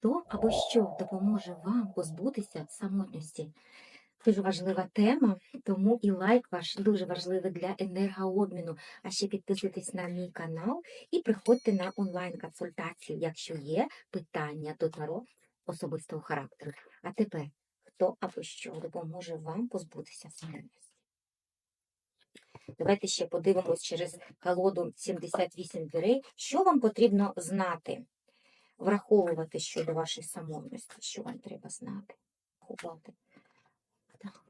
Хто або що допоможе вам позбутися самотності? Дуже важлива тема, тому і лайк ваш дуже важливий для енергообміну. А ще підписуйтесь на мій канал і приходьте на онлайн-консультацію, якщо є питання до таро особистого характеру. А тепер хто або що допоможе вам позбутися самотності? Давайте ще подивимось через колоду 78 дверей, що вам потрібно знати, враховувати щодо вашої самотності, що вам треба знати. Враховувати. Так.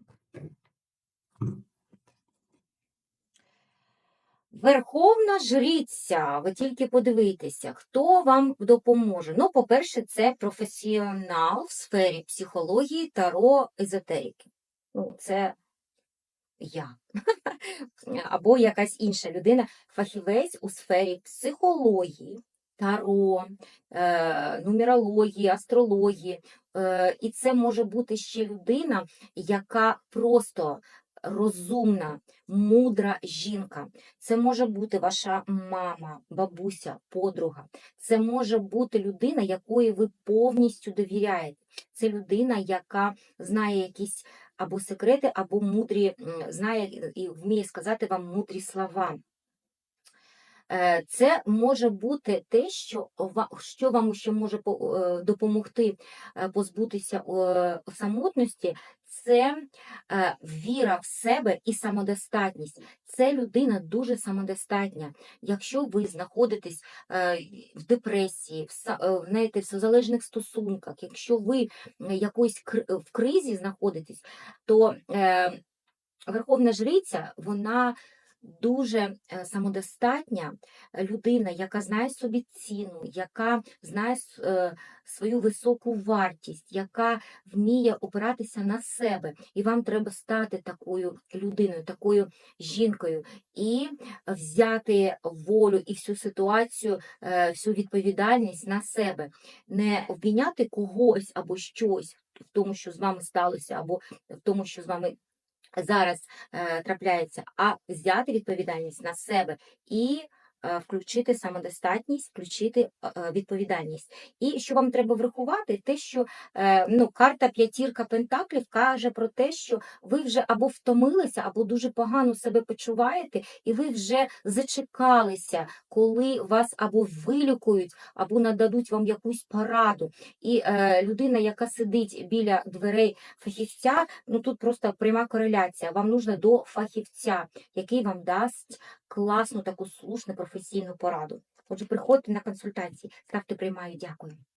Верховна жриця, ви тільки подивіться, хто вам допоможе. Ну, по-перше, це професіонал в сфері психології, таро, езотерики. Ну, це я. Або якась інша людина, фахівець у сфері психології, таро, е, нумерології, астрології. Е, і це може бути ще людина, яка просто розумна, мудра жінка. Це може бути ваша мама, бабуся, подруга. Це може бути людина, якої ви повністю довіряєте. Це людина, яка знає якісь або секрети, або мудрі, знає і вміє сказати вам мудрі слова. Е, Це може бути те, що, що вам ще може е, допомогти е, позбутися самотності, це віра в себе і самодостатність. Це людина дуже самодостатня. Якщо ви знаходитесь в депресії, в, знаєте, в залежних стосунках, якщо ви кр- в кризі знаходитесь, то Верховна Жриця, вона дуже е, самодостатня людина, яка знає собі ціну, яка знає е, свою високу вартість, яка вміє опиратися на себе. І вам треба стати такою людиною, такою жінкою, і взяти волю і всю ситуацію, е, всю відповідальність на себе, не обвіняти когось або щось в тому, що з вами сталося, або в тому, що з вами зараз е, трапляється, а взяти відповідальність на себе і включити самодостатність, включити е, е, відповідальність. І що вам треба врахувати, те, що е, ну, карта п'ятірка пентаклів каже про те, що ви вже або втомилися, або дуже погано себе почуваєте, і ви вже зачекалися, коли вас або вилікують, або нададуть вам якусь пораду. І е, людина, яка сидить біля дверей фахівця, ну тут просто пряма кореляція. Вам нужно до фахівця, який вам дасть класну таку слушну професійну пораду. Отже, приходьте на консультації, ставте приймаю. Дякую.